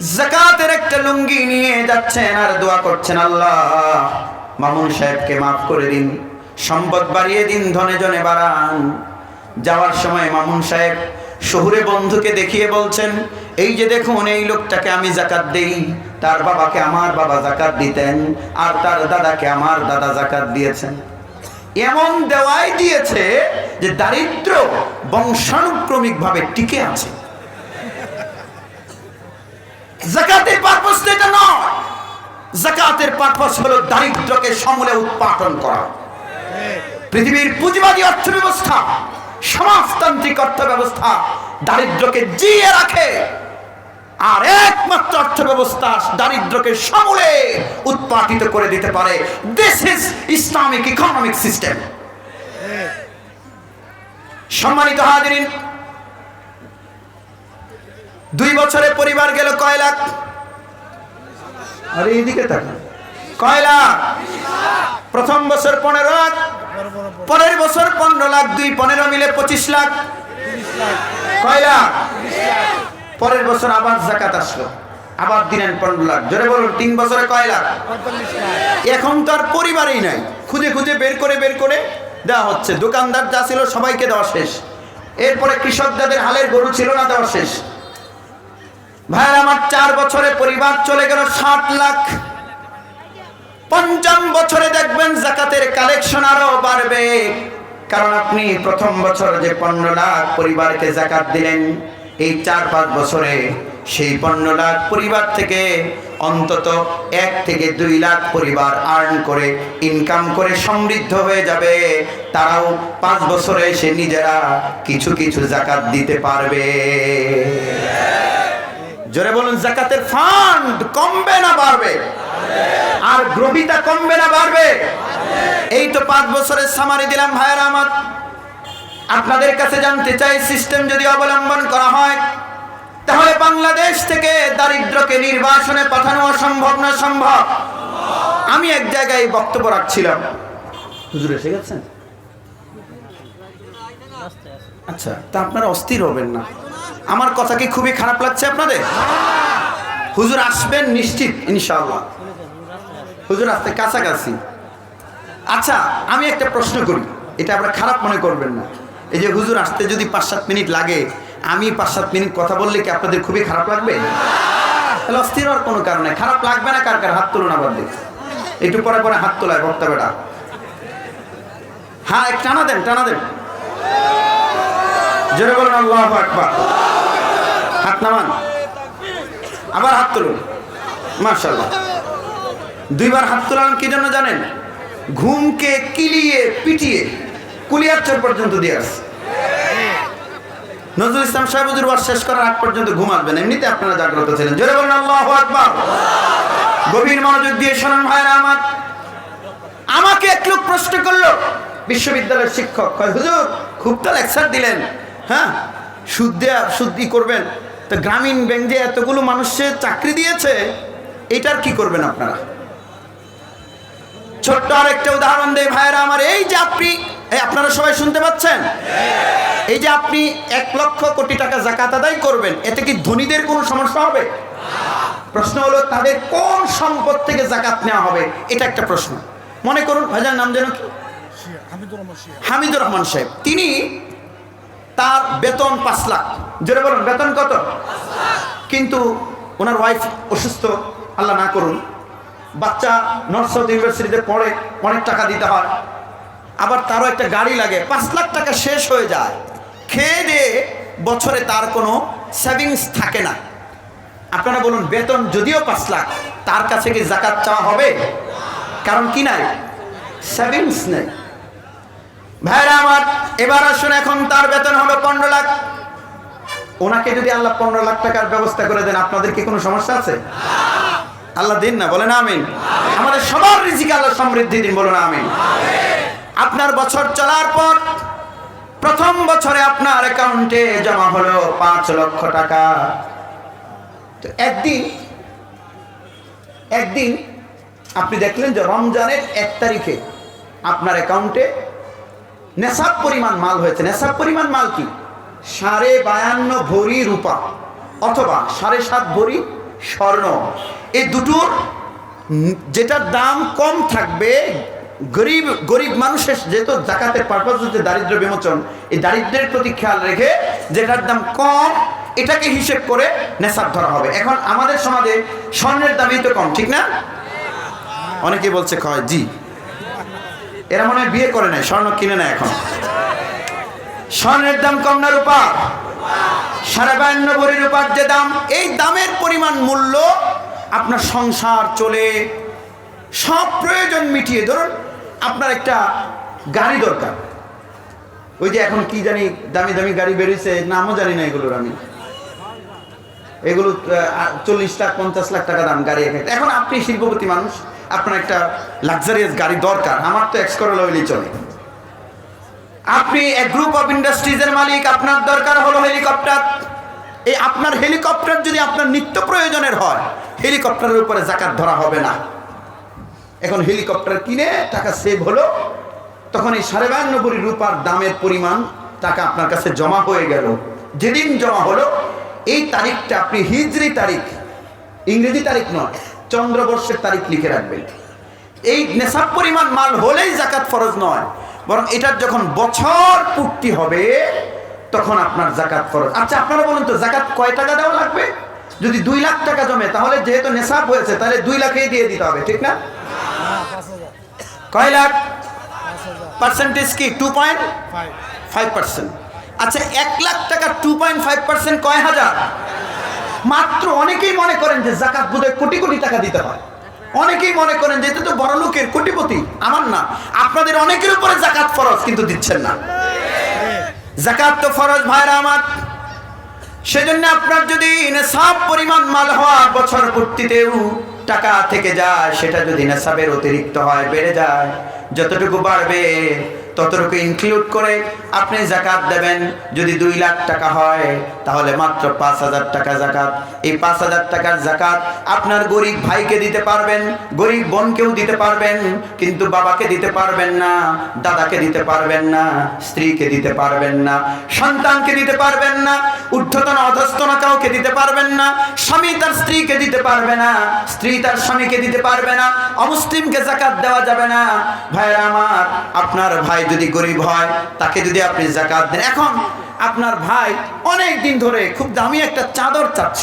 জাকাতের একটা লুঙ্গি নিয়ে যাচ্ছেন আর দোয়া করছেন, আল্লাহ। মামুন সাহেবকে মাফ করে দিন, সম্পদ বাড়িয়ে দিন, ধনে জনে বাড়ান। যাওয়ার সময় মামুন সাহেব শহুরে বন্ধুকে দেখিয়ে বলছেন, এই যে দেখুন, এই লোকটাকে আমি জাকাত দেই, তার বাবাকে আমার বাবা জাকাত দিতেন, আর তার দাদাকে আমার দাদা জাকাত দিয়েছেন। এমন দেওয়াই দিয়েছে যে দারিদ্র বংশানুক্রমিকভাবে টিকে আছে। জাকাতের পারপাস এটা নয়। জাকাতের পারপাস হলো দারিদ্রকে সমূলে উৎপাদন করা। পৃথিবীর পুঁজিবাদী অর্থ ব্যবস্থা সমাজতান্ত্রিক অর্থ ব্যবস্থা দারিদ্রকে জিয়ে রাখে। আর একমাত্র অর্থ ব্যবস্থা দারিদ্রকে সমূলে উৎপাদিত করে দিতে পারে। This is Islamic economic system সম্মানিত হাজিরিন দুই বছরে পরিবার গেল কয় লাখ? আরে এইদিকে তাকান কয় লাখ? প্রথম বছর পনেরো লাখ পরের বছর পনেরো লাখ দুই পনেরো মিলে পঁচিশ লাখ। কয় লাখ? পরের বছর আবার জাকাত আসলো। আবার দিলেন পনেরো লাখ। জোরে বলুন তিন বছরে কয় লাখ? এখন তো আর পরিবারেই নাই। খুঁজে খুঁজে বের করে বের করে দেওয়া হচ্ছে। দোকানদার যা ছিল সবাইকে দেওয়া শেষ। এরপরে কৃষক যাদের হালের গরু ছিল না দেওয়া শেষ। ভাইয়ের আমার চার বছরে পরিবার চলে গেল ষাট লাখ। পঞ্চম বছরে দেখবেন জাকাতের কালেকশন আরও বাড়বে। কারণ আপনি প্রথম বছর যে পনেরো লাখ পরিবারকে জাকাত দিলেন, এই চার পাঁচ বছরে সেই পনেরো লাখ পরিবার থেকে অন্তত এক থেকে দুই লাখ পরিবার আর্ন করে ইনকাম করে সমৃদ্ধ হয়ে যাবে। তারাও পাঁচ বছরে এসে নিজেরা কিছু কিছু জাকাত দিতে পারবে। জোরে বলুন, জাকাতের ফান্ড কমবে না বাড়বে? আর গ্রহিতা কমবে না বাড়বে? এই তো পাঁচ বছরের সামারি দিলাম ভাইয়েরা আমার। আপনাদের কাছে জানতে চাই সিস্টেম যদি অবলম্বন করা হয়, তাহলে বাংলাদেশ থেকে দারিদ্রকে নির্বাসনে পাঠানো অসম্ভব না সম্ভব? আমি এক জায়গায় বক্তব্য রাখছিলাম। হুজুর এসে গেছেন? আচ্ছা তা আপনারা অস্থির হবেন না। আমার কথা কি খুবই খারাপ লাগছে আপনাদের? হুজুর আসবেন নিশ্চিত, ইনশাআল্লাহ। হুজুর আসতে কাছাকাছি। আচ্ছা আমি একটা প্রশ্ন করি। এটা আপনারা খারাপ মনে করবেন না। এই যে হুজুর আসতে যদি পাঁচ সাত মিনিট লাগে, আমি পাঁচ সাত মিনিট কথা বললে কি আপনাদের খুবই খারাপ লাগবে? তাহলে অস্থির হওয়ার কোনো কারণে খারাপ লাগবে না কার কার? হাত তুলুন আবার দেখ একটু পরে পরে হাত তোলায় বক্তা বেটা হ্যাঁ টানা দেন টানা দেন। জোরে বলুন, আল্লাহ আকবার। হাত নামান। আবার হাত তুলুন। মার্শাল্লাহ দুইবার হাত তোলান কি জন্য জানেন? ঘুমকে কিলিয়ে পিটিয়ে কুলিয়াচ্ছর পর্যন্ত দিয়ে আসছে। নজরুল ইসলাম সাহেবুজুর ওয়াজ শেষ করার আগ পর্যন্ত ঘুমাবেন এমনিতে আপনারা জাগ্রত ছিলেন। জোরে বলেন, আল্লাহ আকবার। গভীর মনোযোগ দিয়ে শোনেন ভাইরা আমার। আমাকে এক লোক প্রশ্ন করল বিশ্ববিদ্যালয়ের শিক্ষক। কয়, হুজুর, খুব তো লেকচার দিলেন। হ্যাঁ সুদ দেয়া সুদি করবেন। তো গ্রামীণ ব্যাংক যে এতগুলো মানুষের চাকরি দিয়েছে, এটার কি করবেন আপনারা? ছোট্ট আর একটা উদাহরণ দেয় ভাইয়েরা, আমার এই যে আপনি আপনারা সবাই শুনতে পাচ্ছেন? এই যে আপনি এক লক্ষ কোটি টাকা জাকাত আদায় করবেন, এতে কি ধনীদের কোনো সমস্যা হবে? প্রশ্ন হলো, তাদের কোন সম্পদ থেকে জাকাত নেওয়া হবে? এটা একটা প্রশ্ন। মনে করুন ভাইজান নাম যেন কি? হামিদুর রহমান সাহেব। তিনি তার বেতন পাঁচ লাখ। জোরে বলুন, বেতন কত? কিন্তু ওনার ওয়াইফ অসুস্থ, আল্লাহ না করুন। বাচ্চা নর্থ সাউথ ইউনিভার্সিটিতে পড়ে, অনেক টাকা দিতে হয়। আবার তারও একটা গাড়ি লাগে, পাঁচ লাখ টাকা শেষ হয়ে যায়। খেয়ে দিয়ে বছরে তার কোনো সেভিংস থাকে না। আপনারা বলুন, বেতন যদিও পাঁচ লাখ, তার কাছে কি জাকাত চাওয়া হবে? কারণ কি নাই? সেভিংস নেই। ভাইরা আমার, এবার আসুন, এখন তার বেতন হলো পনেরো লাখ। ওনাকে যদি আল্লাহ পনেরো লাখ টাকার ব্যবস্থা করে দেন, আপনাদের কি কোনো সমস্যা আছে? আল্লাহ দিন না, বলেন আমিন। আমাদের সবার রিজিক আল্লাহ সমৃদ্ধি দিন, বলুন আমিন। আপনার বছর চলার পর, প্রথম বছরে আপনার অ্যাকাউন্টে জমা হলো পাঁচ লক্ষ টাকা। তো একদিন একদিন আপনি দেখলেন যে রমজানের এক তারিখে আপনার অ্যাকাউন্টে নেশাব পরিমাণ মাল হয়েছে। নেশাব পরিমাণ মাল কি? সাড়ে বায়ান্ন ভরি রূপা অথবা সাড়ে সাত ভরি স্বর্ণ। এই দুটোর যেটার দাম কম থাকবে, গরিব গরিব মানুষের যেহেতু জাকাতের পারপাস হচ্ছে দারিদ্র বিমোচন, এই দারিদ্রের প্রতি খেয়াল রেখে যেটার দাম কম, এটাকে হিসেব করে নেশাব ধরা হবে। এখন আমাদের সমাজে স্বর্ণের দামই তো কম, ঠিক না? অনেকে বলছে কয়, জি। এরা মনে হয় বিয়ে করে নাই, স্বর্ণ কিনে নেয় এখন। স্বর্ণের দাম কম না রূপা? সাড়ে বায়ান্ন ভরি রূপার যে দাম, এই দামের পরিমাণ মূল্য আপনার সংসার চলে। সব প্রয়োজন মিটিয়ে ধরুন, আপনার একটা গাড়ি দরকার। ওই যে এখন কি জানি দামি দামি গাড়ি বেরিয়েছে, নামও জানি না এগুলোর আমি। এগুলো চল্লিশ লাখ, পঞ্চাশ লাখ টাকা দাম গাড়ি এখন আপনি শিল্পপতি মানুষ আপনার একটা লাক্সারিয়াস গাড়ি দরকার। আমার তো এক্স করলে হইলেই চলে। আপনি এক গ্রুপ অফ ইন্ডাস্ট্রিজের মালিক, আপনার দরকার হলো হেলিকপ্টার এই আপনার হেলিকপ্টার যদি আপনার নিত্য প্রয়োজনের হয় হেলিকপ্টারের উপরে জাকাত ধরা হবে না। এখন হেলিকপ্টার কিনে টাকা সেভ হলো, তখন এই সাড়ে বায়ান্ন রূপার দামের পরিমাণ টাকা আপনার কাছে জমা হয়ে গেল। যেদিন জমা হলো, এই তারিখটা আপনি হিজরি তারিখ। ইংরেজি তারিখ নয়। চন্দ্রবর্ষের তারিখ লিখে রাখবেন। এই নেশাব পরিমাণ মাল হলেই জাকাত ফরজ নয়, বরং এটার যখন বছর পূর্তি হবে, তখন আপনার জাকাত ফরজ। আচ্ছা আপনারা বলুন তো, জাকাত কয় টাকা দেওয়া লাগবে? যদি দুই লাখ টাকা জমে, তাহলে যেহেতু নেশাব হয়েছে, তাহলে দুই লাখেই দিয়ে দিতে হবে, ঠিক না? কয় লাখ? পার্সেন্টেজ কি? টু পয়েন্ট ফাইভ পার্সেন্ট আচ্ছা এক লাখ টাকা টু পয়েন্ট ফাইভ পার্সেন্ট কয় হাজার? মাত্র অনেকেই মনে করেন যে জাকাত বোধহয় কোটি কোটি টাকা দিতে হয়। অনেকেই মনে করেন যে এটা তো বড় লোকের কোটিপতি। আমার না। আপনাদের অনেকের উপরে জাকাত ফরজ কিন্তু দিচ্ছেন না। জাকাত তো ফরজ ভাইরা আমার। সেজন্য আপনার যদি সব পরিমাণ মাল হওয়া বছর পূর্তিতেও টাকা থেকে যায়, সেটা যদি নেশাবের অতিরিক্ত হয়, বেড়ে যায়, যতটুকু বাড়বে, ততটুকু ইনক্লুড করে আপনি জাকাত দেবেন। যদি দুই লাখ টাকা হয়, তাহলে মাত্র পাঁচ হাজার টাকা জাকাত। এই পাঁচ হাজার টাকার জাকাত আপনার গরিব ভাইকে দিতে পারবেন, গরিব বোনকেও দিতে পারবেন, কিন্তু বাবাকে দিতে পারবেন না, দাদাকে দিতে পারবেন না, স্ত্রীকে দিতে পারবেন না, সন্তানকে দিতে পারবেন না, ঊর্ধ্বতন অধস্তন কাউকে দিতে পারবেন না, স্বামী তার স্ত্রীকে দিতে পারবে না, স্ত্রী তার স্বামীকে দিতে পারবে না, অমুসলিমকে জাকাত দেওয়া যাবে না। ভাইরা আমার, আপনার ভাই যদি গরিব হয়, তাকে যদি আপনি জাকাত দেন। এখন আপনার ভাই অনেক দিন ধরে খুব দামি একটা চাদর চাচ্ছে